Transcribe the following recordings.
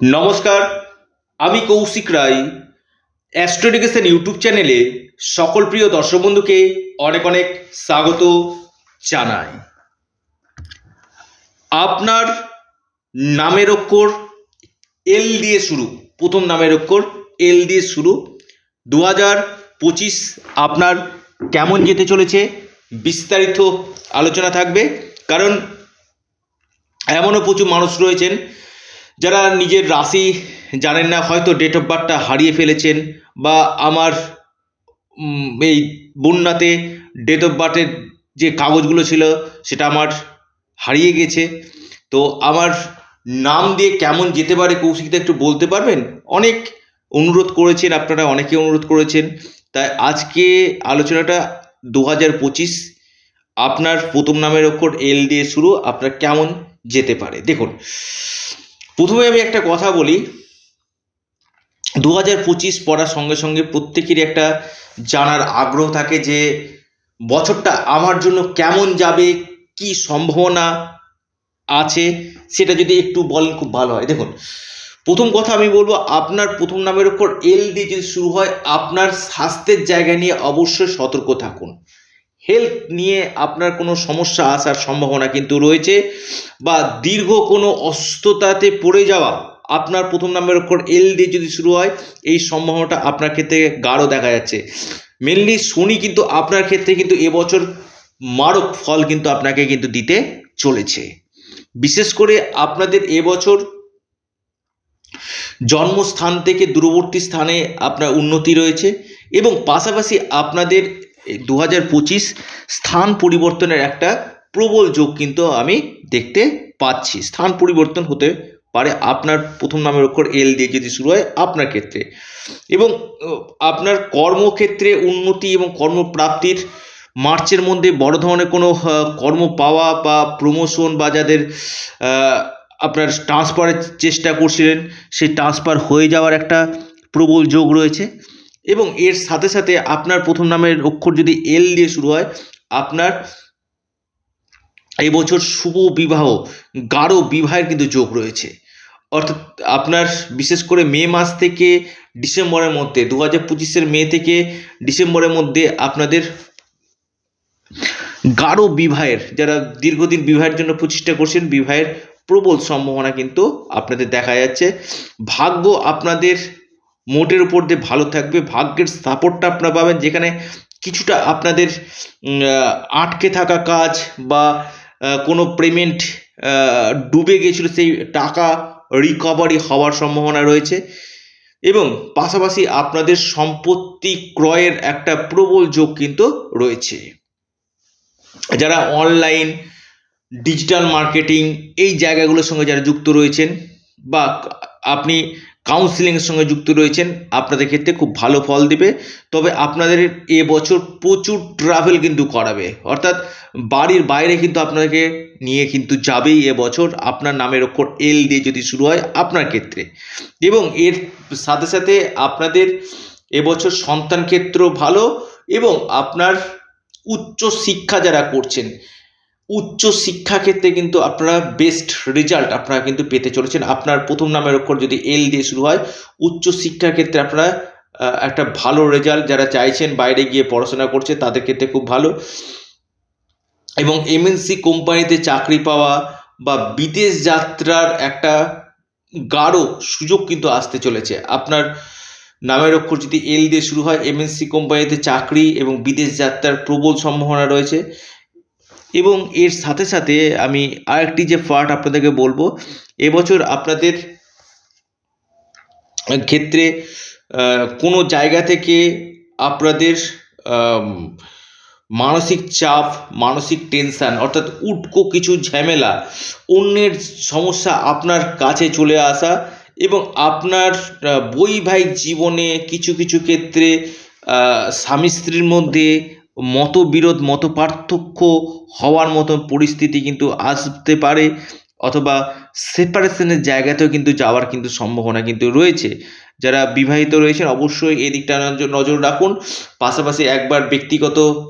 নমস্কার, আমি কৌশিক রায়। অ্যাস্ট্রোডিকেশন ইউটিউব চ্যানেলে সকল প্রিয় দর্শক বন্ধুকে অনেক অনেক স্বাগত জানাই। আপনার নামের অক্ষর এল দিয়ে শুরু, প্রথম নামের অক্ষর এল দিয়ে শুরু। দু হাজার পঁচিশ আপনার কেমন যেতে চলেছে বিস্তারিত আলোচনা থাকবে, কারণ এমনও প্রচুর মানুষ রয়েছেন যারা নিজের রাশি জানেন না, হয়তো ডেট অফ বার্থটা হারিয়ে ফেলেছেন বা আমার এই বন্যাতে ডেট অফ বার্থের যে কাগজগুলো ছিল সেটা আমার হারিয়ে গেছে। তো আমার নাম দিয়ে কেমন যেতে পারে কৌশিকদা একটু বলতে পারবেন? অনেক অনুরোধ করেছেন, আপনারা অনেকে অনুরোধ করেছেন। তাই আজকে আলোচনাটা দু হাজার পঁচিশ, আপনার প্রথম নামের অক্ষর এল দিয়ে শুরু, আপনার কেমন যেতে পারে? দেখুন প্রথমে আমি একটা কথা বলি। দু হাজার পঁচিশ পড়ার সঙ্গে সঙ্গে প্রত্যেকেরই একটা জানার আগ্রহ থাকে যে, বছরটা আমার জন্য কেমন যাবে, কি সম্ভাবনা আছে, সেটা যদি একটু বলেন খুব ভালো হয়। দেখুন, প্রথম কথা আমি বলব, আপনার প্রথম নামের উপর এল দিয়ে যদি শুরু হয়, আপনার স্বাস্থ্যের জায়গা নিয়ে অবশ্যই সতর্ক থাকুন। হেলথ নিয়ে আপনার কোনো সমস্যা আসার সম্ভাবনা কিন্তু রয়েছে বা দীর্ঘ কোনো অস্ততাতে পড়ে যাওয়া আপনার প্রথম নামের অক্ষর এল দিয়ে যদি শুরু হয়, এই সম্ভাবনাটা আপনার ক্ষেত্রে গাঢ় দেখা যাচ্ছে। মেনলি শনি কিন্তু আপনার ক্ষেত্রে কিন্তু এবছর মারক ফল কিন্তু আপনাকে কিন্তু দিতে চলেছে। বিশেষ করে আপনাদের এবছর জন্মস্থান থেকে দূরবর্তী স্থানে আপনার উন্নতি রয়েছে এবং পাশাপাশি আপনাদের দু হাজার পঁচিশ স্থান পরিবর্তনের একটা প্রবল যোগ কিন্তু আমি দেখতে পাচ্ছি। স্থান পরিবর্তন হতে পারে আপনার প্রথম নামের অক্ষর এল দিয়ে যদি শুরু হয় আপনার ক্ষেত্রে। এবং আপনার কর্মক্ষেত্রে উন্নতি এবং কর্মপ্রাপ্তির মার্চের মধ্যে বড় ধরনের কোনো কর্ম পাওয়া বা প্রমোশন বা যাদের আপনার ট্রান্সফারের চেষ্টা করছিলেন, সেই ট্রান্সফার হয়ে যাওয়ার একটা প্রবল যোগ রয়েছে। এবং এর সাথে সাথে আপনার প্রথম নামের অক্ষর যদি এল দিয়ে শুরু হয়, আপনার এই বছর শুভ বিবাহ, গাঢ় বিবাহের কিন্তু যোগ রয়েছে। অর্থাৎ আপনার বিশেষ করে মে মাস থেকে ডিসেম্বরের মধ্যে দু হাজার পঁচিশের মে থেকে ডিসেম্বরের মধ্যে আপনাদের গাঢ় বিবাহের, যারা দীর্ঘদিন বিবাহের জন্য প্রচেষ্টা করছেন, বিবাহের প্রবল সম্ভাবনা কিন্তু আপনাদের দেখা যাচ্ছে। ভাগ্য আপনাদের মোটের উপর দিয়ে ভালো থাকবে। ভাগ্যের সাপোর্টটা আপনারা পাবেন যেখানে কিছুটা আপনাদের আটকে থাকা কাজ বা কোনো পেমেন্ট ডুবে গেছিল সেই টাকা রিকভারি হওয়ার সম্ভাবনা রয়েছে। এবং পাশাপাশি আপনাদের সম্পত্তি ক্রয়ের একটা প্রবল যোগ কিন্তু রয়েছে। যারা অনলাইন ডিজিটাল মার্কেটিং এই জায়গাগুলোর সঙ্গে যারা যুক্ত রয়েছেন বা আপনি কাউন্সিলিংয়ের সঙ্গে যুক্ত রয়েছেন। আপনাদের ক্ষেত্রে খুব ভালো ফল দিবে। তবে আপনাদের এবছর প্রচুর ট্রাভেল কিন্তু করাবে। অর্থাৎ বাড়ির বাইরে কিন্তু আপনাদেরকে নিয়ে কিন্তু যাবেই এবছর আপনার নামের অক্ষর এল দিয়ে যদি শুরু হয় আপনার ক্ষেত্রে। এবং এর সাথে সাথে আপনাদের এবছর সন্তান ক্ষেত্র ভালো এবং আপনার উচ্চ শিক্ষা যারা করছেন উচ্চ শিক্ষা ক্ষেত্রে কিন্তু আপনারা বেস্ট রেজাল্ট আপনারা কিন্তু পেতে চলেছেন। আপনার প্রথম নামের অক্ষর যদি এল দিয়ে শুরু হয়, উচ্চ শিক্ষার ক্ষেত্রে আপনারা একটা ভালো রেজাল্ট যারা চাইছেন, বাইরে গিয়ে পড়াশোনা করছে, তাদের ক্ষেত্রে খুব ভালো। এবং এমএনসি কোম্পানিতে চাকরি পাওয়া বা বিদেশ যাত্রার একটা গাঢ় সুযোগ কিন্তু আসতে চলেছে। আপনার নামের অক্ষর যদি এল দিয়ে শুরু হয় এমএনসি কোম্পানিতে চাকরি এবং বিদেশ যাত্রার প্রবল সম্ভাবনা রয়েছে। এবং এর সাথে সাথে আমি আরেকটি যে পার্ট আপনাদেরকে বলব, এবছর আপনাদের ক্ষেত্রে কোনো জায়গা থেকে আপনাদের মানসিক চাপ, মানসিক টেনশন অর্থাৎ উটকো কিছু ঝামেলা, অন্যের সমস্যা আপনার কাছে চলে আসা এবং আপনার বৈবাহিক জীবনে কিছু কিছু ক্ষেত্রে স্বামী স্ত্রীর মধ্যে মতবিরোধ মত পার্থক্য হওয়ার মতো পরিস্থিতি কিন্তু আসতে পারে অথবা সেপারেশনের জায়গাতেও কিন্তু যাওয়ার কিন্তু সম্ভাবনা কিন্তু রয়েছে। যারা বিবাহিত রয়েছেন অবশ্যই এই দিকটা নজর- রাখুন। পাশাপাশি একবার ব্যক্তিগত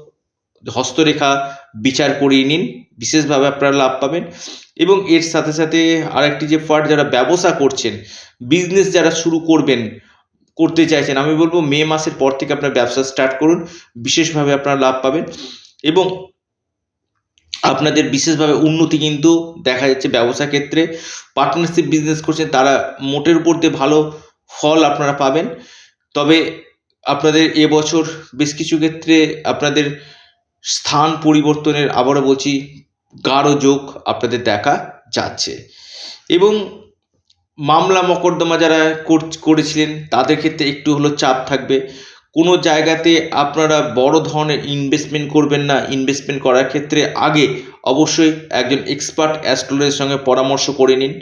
হস্তরেখা বিচার করিয়ে নিন, বিশেষভাবে আপনারা লাভ পাবেন। এবং এর সাথে সাথে আরেকটি যে পার্ট যারা ব্যবসা করছেন বিজনেস যারা শুরু করবেন করতে চাইছেন, আমি বলব মে মাসের পর থেকে আপনার ব্যবসা স্টার্ট করুন, বিশেষভাবে আপনারা লাভ পাবেন এবং আপনাদের বিশেষভাবে উন্নতি কিন্তু দেখা যাচ্ছে ব্যবসা ক্ষেত্রে। পার্টনারশিপ বিজনেস করছেন, তারা মোটের উপর দিয়ে ভালো ফল আপনারা পাবেন। তবে আপনাদের এবছর বেশ কিছু ক্ষেত্রে আপনাদের স্থান পরিবর্তনের আবারও বলছি, গাঢ় যোগ আপনাদের দেখা যাচ্ছে। এবং মামলা মকদ্দমা যারা কর- করেছিলেন, তাদের ক্ষেত্রে একটু হলো চাপ থাকবে। কোনো জায়গাতে আপনারা বড় ধরনের ইনভেস্টমেন্ট করবেন না। ইনভেস্টমেন্ট করার ক্ষেত্রে আগে অবশ্যই একজন এক্সপার্ট অ্যাস্ট্রোলজির সঙ্গে পরামর্শ করে নিন।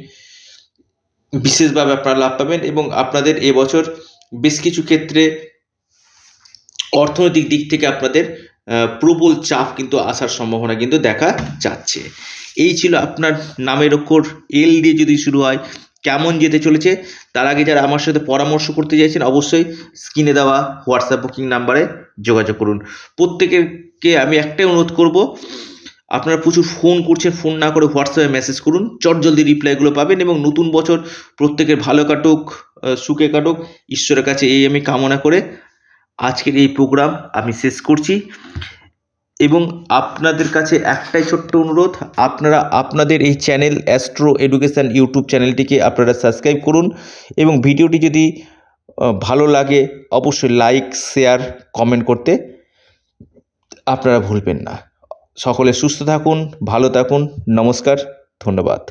বিশেষভাবে আপনারা লাভ পাবেন এবং আপনাদের এবছর বেশ কিছু ক্ষেত্রে অর্থনৈতিক দিক থেকে আপনাদের প্রবল চাপ কিন্তু আসার সম্ভাবনা কিন্তু দেখা যাচ্ছে। এই ছিল আপনার নামের ওপর এল দিয়ে যদি শুরু হয় কেমন যেতে চলেছে, তার আগে যারা আমার সাথে পরামর্শ করতে চাইছেন, অবশ্যই স্ক্রিনে দেওয়া হোয়াটসঅ্যাপ বুকিং নাম্বারে যোগাযোগ করুন। প্রত্যেকেরকে আমি একটাই অনুরোধ করব, আপনারা প্রচুর ফোন করছেন, ফোন না করে হোয়াটসঅ্যাপে মেসেজ করুন, চট জলদি রিপ্লাইগুলো পাবেন এবং নতুন বছর প্রত্যেকের ভালো কাটুক সুখে কাটুক, ঈশ্বরের কাছে এই আমি কামনা করে আজকের এই প্রোগ্রাম আমি শেষ করছি। এবং আপনাদের কাছে একটাই ছোট্ট অনুরোধ, আপনারা আপনাদের এই চ্যানেল অ্যাস্ট্রো এডুকেশান ইউটিউব চ্যানেলটিকে আপনারা সাবস্ক্রাইব করুন এবং ভিডিওটি যদি ভালো লাগে, অবশ্যই লাইক, শেয়ার, কমেন্ট করতে আপনারা ভুলবেন না। সকলে সুস্থ থাকুন, ভালো থাকুন, নমস্কার, ধন্যবাদ।